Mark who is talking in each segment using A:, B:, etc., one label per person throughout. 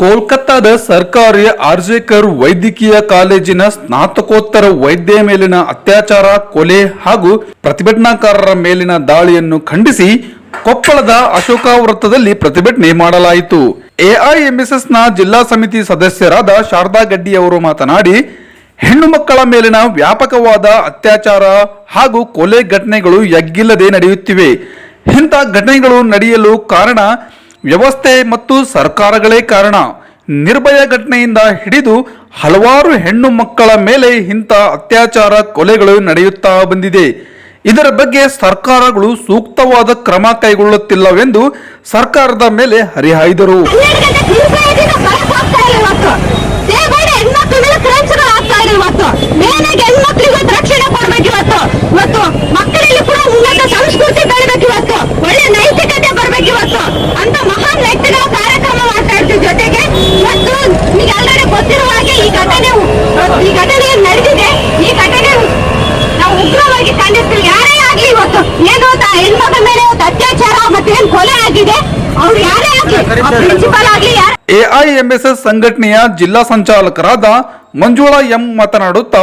A: ಕೋಲ್ಕತ್ತಾದ ಸರ್ಕಾರಿ ಆರ್ಜೇಕರ್ ವೈದ್ಯಕೀಯ ಕಾಲೇಜಿನ ಸ್ನಾತಕೋತ್ತರ ವೈದ್ಯ ಮೇಲಿನ ಅತ್ಯಾಚಾರ, ಕೊಲೆ ಹಾಗೂ ಪ್ರತಿಭಟನಾಕಾರರ ಮೇಲಿನ ದಾಳಿಯನ್ನು ಖಂಡಿಸಿ ಕೊಪ್ಪಳದ ಅಶೋಕ ವೃತ್ತದಲ್ಲಿ ಪ್ರತಿಭಟನೆ ಮಾಡಲಾಯಿತು. ಎಐಎಂಎಸ್ಎಸ್ನ ಜಿಲ್ಲಾ ಸಮಿತಿ ಸದಸ್ಯರಾದ ಶಾರದಾ ಗಡ್ಡಿ ಅವರು ಮಾತನಾಡಿ, ಹೆಣ್ಣು ಮಕ್ಕಳ ಮೇಲಿನ ವ್ಯಾಪಕವಾದ ಅತ್ಯಾಚಾರ ಹಾಗೂ ಕೊಲೆ ಘಟನೆಗಳು ಎಗ್ಗಿಲ್ಲದೆ ನಡೆಯುತ್ತಿವೆ. ಇಂಥ ಘಟನೆಗಳು ನಡೆಯಲು ಕಾರಣ ವ್ಯವಸ್ಥೆ ಮತ್ತು ಸರ್ಕಾರಗಳೇ ಕಾರಣ. ನಿರ್ಭಯ ಘಟನೆಯಿಂದ ಹಿಡಿದು ಹಲವಾರು ಹೆಣ್ಣು ಮಕ್ಕಳ ಮೇಲೆ ಇಂಥ ಅತ್ಯಾಚಾರ ಕೊಲೆಗಳು ನಡೆಯುತ್ತಾ ಬಂದಿದೆ. ಇದರ ಬಗ್ಗೆ ಸರ್ಕಾರಗಳು ಸೂಕ್ತವಾದ ಕ್ರಮ ಕೈಗೊಳ್ಳುತ್ತಿಲ್ಲವೆಂದು ಸರ್ಕಾರದ ಮೇಲೆ ಹರಿಹಾಯ್ದರು
B: ಬರಕ್ ಹೋಗ್ತಾ ಇಲ್ಲ ಇವತ್ತು ದೇವೇಗೌಡ ಹೆಣ್ಮಕ್ಳ ಮೇಲೆ ಕ್ರೈಮ್ಸ್ಗಳು ಆಗ್ತಾ ಇದೆ ಇವತ್ತು ಮೇನಾಗಿ ಹೆಣ್ಮಕ್ಳಿಗೆ ಇವತ್ತು ರಕ್ಷಣೆ ಕೊಡ್ಬೇಕು ಇವತ್ತು ಇವತ್ತು ಮಕ್ಕಳಲ್ಲಿ ಕೂಡ ಉನ್ನತ ಸಂಸ್ಕೃತಿ ಬೆಳಿಬೇಕು ಇವತ್ತು ಒಳ್ಳೆ ನೈತಿಕತೆ ಬರ್ಬೇಕು ಇವತ್ತು ಅಂತ ಮಹಾನ್ ವ್ಯಕ್ತಿಗಳ ಕಾರ್ಯಕ್ರಮ ಮಾಡ್ತಾ ಇರ್ತೀವಿ ಜೊತೆಗೆ ಇವತ್ತು ಈಗ ಆಲ್ರೆಡಿ ಗೊತ್ತಿರುವ ಹಾಗೆ ಈ ಘಟನೆ ಈ ಘಟನೆ ನಡೆದಿದೆ. ಈ ಘಟನೆ ನಾವು ಉಗ್ರವಾಗಿ ಖಂಡಿಸ್ತೀವಿ. ಯಾರೇ ಆಗ್ಲಿ ಇವತ್ತು ಏನು ಹೆಣ್ಮಕ್ಳ ಮೇಲೆ ಅತ್ಯಾಚಾರ ಮತ್ತೆ ಏನ್ ಕೊಲೆ ಆಗಿದೆ? ಅವ್ರು ಯಾರೇ ಆಗ್ಲಿ ಪ್ರಿನ್ಸಿಪಲ್ ಆಗ್ಲಿ ಯಾರೇ
A: ಎಐಎಂಎಸ್ಎಸ್ ಸಂಘಟನೆಯ ಜಿಲ್ಲಾ ಸಂಚಾಲಕರಾದ ಮಂಜುಳಾ ಎಂ ಮಾತನಾಡುತ್ತಾ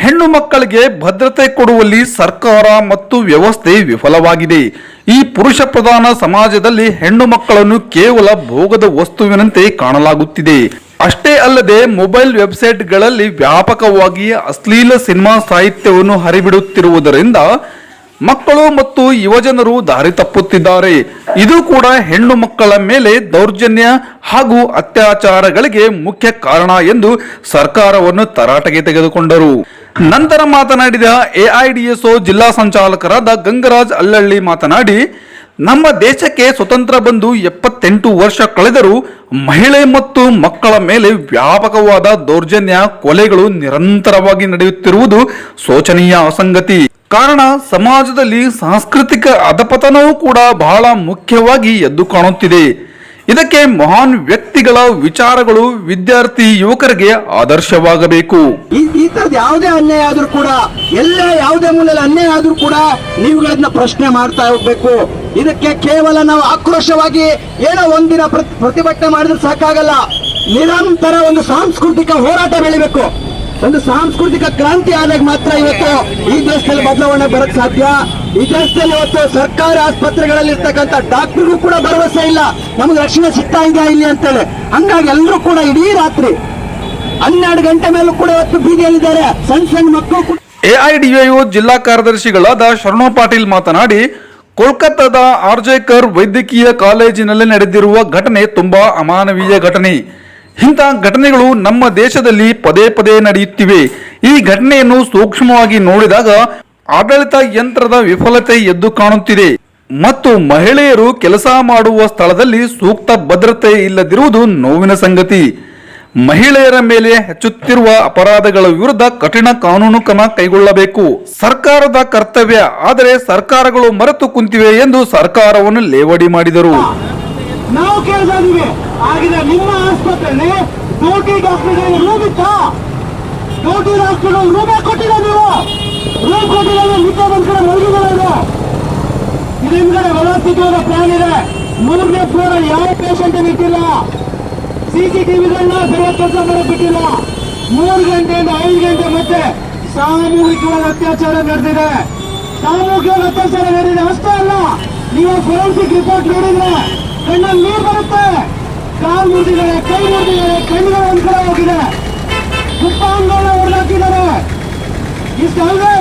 A: ಹೆಣ್ಣು ಮಕ್ಕಳಿಗೆ ಭದ್ರತೆ ಕೊಡುವಲ್ಲಿ ಸರ್ಕಾರ ಮತ್ತು ವ್ಯವಸ್ಥೆ ವಿಫಲವಾಗಿದೆ. ಈ ಪುರುಷ ಪ್ರಧಾನ ಸಮಾಜದಲ್ಲಿ ಹೆಣ್ಣು ಮಕ್ಕಳನ್ನು ಕೇವಲ ಭೋಗದ ವಸ್ತುವಿನಂತೆ ಕಾಣಲಾಗುತ್ತಿದೆ. ಅಷ್ಟೇ ಅಲ್ಲದೆ ಮೊಬೈಲ್ ವೆಬ್ಸೈಟ್ಗಳಲ್ಲಿ ವ್ಯಾಪಕವಾಗಿ ಅಶ್ಲೀಲ ಸಿನಿಮಾ ಸಾಹಿತ್ಯವನ್ನು ಹರಿಬಿಡುತ್ತಿರುವುದರಿಂದ ಮಕ್ಕಳು ಮತ್ತು ಯುವಜನರು ದಾರಿ ತಪ್ಪುತ್ತಿದ್ದಾರೆ. ಇದು ಕೂಡ ಹೆಣ್ಣು ಮಕ್ಕಳ ಮೇಲೆ ದೌರ್ಜನ್ಯ ಹಾಗೂ ಅತ್ಯಾಚಾರಗಳಿಗೆ ಮುಖ್ಯ ಕಾರಣ ಎಂದು ಸರ್ಕಾರವನ್ನು ತರಾಟೆಗೆ ತೆಗೆದುಕೊಂಡರು. ನಂತರ ಮಾತನಾಡಿದ ಎಐಡಿಎಸ್ಒ ಜಿಲ್ಲಾ ಸಂಚಾಲಕರಾದ ಗಂಗರಾಜ್ ಅಲ್ಲಳ್ಳಿ ಮಾತನಾಡಿ ನಮ್ಮ ದೇಶಕ್ಕೆ ಸ್ವತಂತ್ರ ಬಂದು ಎಪ್ಪತ್ತೆಂಟು ವರ್ಷ ಕಳೆದರೂ ಮಹಿಳೆ ಮತ್ತು ಮಕ್ಕಳ ಮೇಲೆ ವ್ಯಾಪಕವಾದ ದೌರ್ಜನ್ಯ ಕೊಲೆಗಳು ನಿರಂತರವಾಗಿ ನಡೆಯುತ್ತಿರುವುದು ಶೋಚನೀಯ ಅಸಂಗತಿ. ಕಾರಣ, ಸಮಾಜದಲ್ಲಿ ಸಾಂಸ್ಕೃತಿಕ ಅಧಪತನವೂ ಕೂಡ ಬಹಳ ಮುಖ್ಯವಾಗಿ ಎದ್ದು ಕಾಣುತ್ತಿದೆ. ಇದಕ್ಕೆ ಮಹಾನ್ ವ್ಯಕ್ತಿಗಳ ವಿಚಾರಗಳು ವಿದ್ಯಾರ್ಥಿ ಯುವಕರಿಗೆ ಆದರ್ಶವಾಗಬೇಕು.
C: ಈ ತರದ ಯಾವುದೇ ಅನ್ಯಾಯ ಆದ್ರೂ ಕೂಡ, ಎಲ್ಲ ಯಾವುದೇ ಮೂಲದಲ್ಲಿ ಅನ್ಯಾಯ ಆದ್ರೂ ಕೂಡ ನೀವುಗಳನ್ನ ಪ್ರಶ್ನೆ ಮಾಡ್ತಾ ಹೋಗ್ಬೇಕು. ಇದಕ್ಕೆ ಕೇವಲ ನಾವು ಆಕ್ರೋಶವಾಗಿ ಏನೋ ಒಂದಿನ ಪ್ರತಿ- ಪ್ರತಿಭಟನೆ ಮಾಡಿದ್ರೆ ಸಾಕಾಗಲ್ಲ. ನಿರಂತರ ಒಂದು ಸಾಂಸ್ಕೃತಿಕ ಹೋರಾಟ ಬೆಳಿಬೇಕು. ಒಂದು ಸಾಂಸ್ಕೃತಿಕ ಕ್ರಾಂತಿ ಆದಾಗ ಮಾತ್ರ ಇವತ್ತು ಈ ದೇಶದಲ್ಲಿ ಬದಲಾವಣೆ ಬರಕ್ ಸಾಧ್ಯ. ಈ ದೇಶದಲ್ಲಿ ಇವತ್ತು ಸರ್ಕಾರಿ ಆಸ್ಪತ್ರೆಗಳಲ್ಲಿ ಇರ್ತಕ್ಕಂಥ ಡಾಕ್ಟರ್ಗೂ ಕೂಡ ಭರವಸೆ ಇಲ್ಲ. ನಮಗೆ ರಕ್ಷಣೆ ಸಿಗ್ತಾ ಇದೆಯಾ ಇಲ್ಲಿ ಅಂತೇಳಿ. ಹಂಗಾಗಿ ಎಲ್ಲರೂ ಕೂಡ ಇಡೀ ರಾತ್ರಿ, ಹನ್ನೆರಡು ಗಂಟೆ ಮೇಲೂ ಕೂಡ ಇವತ್ತು ಬೀದಿಯಲ್ಲಿದ್ದಾರೆ. ಸಣ್ಣ ಸಣ್ಣ ಮಕ್ಕಳು ಕೂಡ
A: ಎಐಡಿಎಯು ಜಿಲ್ಲಾ ಕಾರ್ಯದರ್ಶಿಗಳಾದ ಶರಣು ಪಾಟೀಲ್ ಮಾತನಾಡಿ ಕೋಲ್ಕತ್ತಾದ ಆರ್ಜೇಕರ್ ವೈದ್ಯಕೀಯ ಕಾಲೇಜಿನಲ್ಲಿ ನಡೆದಿರುವ ಘಟನೆ ತುಂಬಾ ಅಮಾನವೀಯ ಘಟನೆ. ಇಂಥ ಘಟನೆಗಳು ನಮ್ಮ ದೇಶದಲ್ಲಿ ಪದೇ ಪದೇ ನಡೆಯುತ್ತಿವೆ. ಈ ಘಟನೆಯನ್ನು ಸೂಕ್ಷ್ಮವಾಗಿ ನೋಡಿದಾಗ ಆಡಳಿತ ಯಂತ್ರದ ವಿಫಲತೆ ಎದ್ದು ಕಾಣುತ್ತಿದೆ. ಮತ್ತು ಮಹಿಳೆಯರು ಕೆಲಸ ಮಾಡುವ ಸ್ಥಳದಲ್ಲಿ ಸೂಕ್ತ ಭದ್ರತೆ ಇಲ್ಲದಿರುವುದು ನೋವಿನ ಸಂಗತಿ. ಮಹಿಳೆಯರ ಮೇಲೆ ಹೆಚ್ಚುತ್ತಿರುವ ಅಪರಾಧಗಳ ವಿರುದ್ಧ ಕಠಿಣ ಕಾನೂನು ಕ್ರಮ ಕೈಗೊಳ್ಳಬೇಕು. ಸರ್ಕಾರದ ಕರ್ತವ್ಯ, ಆದರೆ ಸರ್ಕಾರಗಳು ಮರೆತು ಕುಂತಿವೆ ಎಂದು ಸರ್ಕಾರವನ್ನು ಲೇವಡಿ ಮಾಡಿದರು.
C: ನಾವು ಕೇಳ್ತಾ ಇದೀವಿ ಆಗಿದೆ, ನಿಮ್ಮ ಆಸ್ಪತ್ರೆಯಲ್ಲಿ ಪ್ಲಾನ್ ಇದೆ. ಮೂರನೇ ಫ್ಲೋರ್ ಯಾವ ಪೇಷಂಟ್ ಇಟ್ಟಿಲ್ಲ? ಸಿಸಿಟಿವಿಗಳನ್ನ ಸರಿಯಾಗಿ ಕೆಲಸ ಮಾಡಕ್ ಬಿಟ್ಟಿಲ್ಲ ಮೂರು ಗಂಟೆಯಿಂದ ಐದು ಗಂಟೆ ಮತ್ತೆ ಸಾಮೂಹಿಕವಾದ ಅತ್ಯಾಚಾರ ನಡೆದಿದೆ. ಸಾಮೂಹಿಕವಾದ ಅತ್ಯಾಚಾರ ನಡೆದಿದೆ. ಅಷ್ಟೇ ಅಲ್ಲ, ನೀವು ಫೋರೆನ್ಸಿಕ್ ರಿಪೋರ್ಟ್ ನೋಡಿದ್ರೆ ಕಣ್ಣಲ್ಲಿ ನೀರು ಬರುತ್ತೆ. ಕಾಲು ಮುರಿದಿದ್ದಾರೆ, ಕೈ ಮುರಿದಿದ್ದಾರೆ, ಕಣ್ಣುಗಳು ಒಂದ್ ಕಡೆ ಹೋಗಿದೆ. ಕುಪ್ಪಾಂಗಗಳನ್ನ ಹೊಡೆದಾಕಿದ್ದಾರೆ. ಇಷ್ಟಲ್ಲದೆ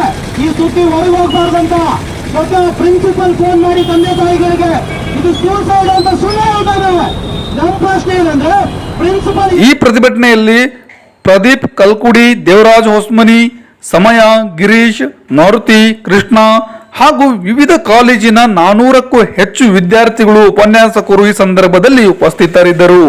C: ಈ ಸುದ್ದಿ ಹೊರಗೆ ಹೋಗ್ಬಾರ್ದಂತ ದೊಡ್ಡ ಪ್ರಿನ್ಸಿಪಲ್ ಫೋನ್ ಮಾಡಿ ತಂದೆ ತಾಯಿಗಳಿಗೆ ಇದು ಸೂಸೈಡ್ ಅಂತ ಸುಳ್ಳು ಹೇಳ್ತಾರೆ ನಮ್ಮ ಪ್ರಶ್ನೆ ಏನಂದ್ರೆ
A: ಈ ಪ್ರತಿಭಟನೆಯಲ್ಲಿ ಪ್ರದೀಪ್ ಕಲ್ಕುಡಿ, ದೇವರಾಜ್ ಹೊಸ್ಮನಿ, ಸಮಯ, ಗಿರೀಶ್, ಮಾರುತಿ, ಕೃಷ್ಣ ಹಾಗೂ ವಿವಿಧ ಕಾಲೇಜಿನ ನಾನೂರಕ್ಕೂ ಹೆಚ್ಚು ವಿದ್ಯಾರ್ಥಿಗಳು ಉಪನ್ಯಾಸಕರು ಈ ಸಂದರ್ಭದಲ್ಲಿ ಉಪಸ್ಥಿತರಿದ್ದರು.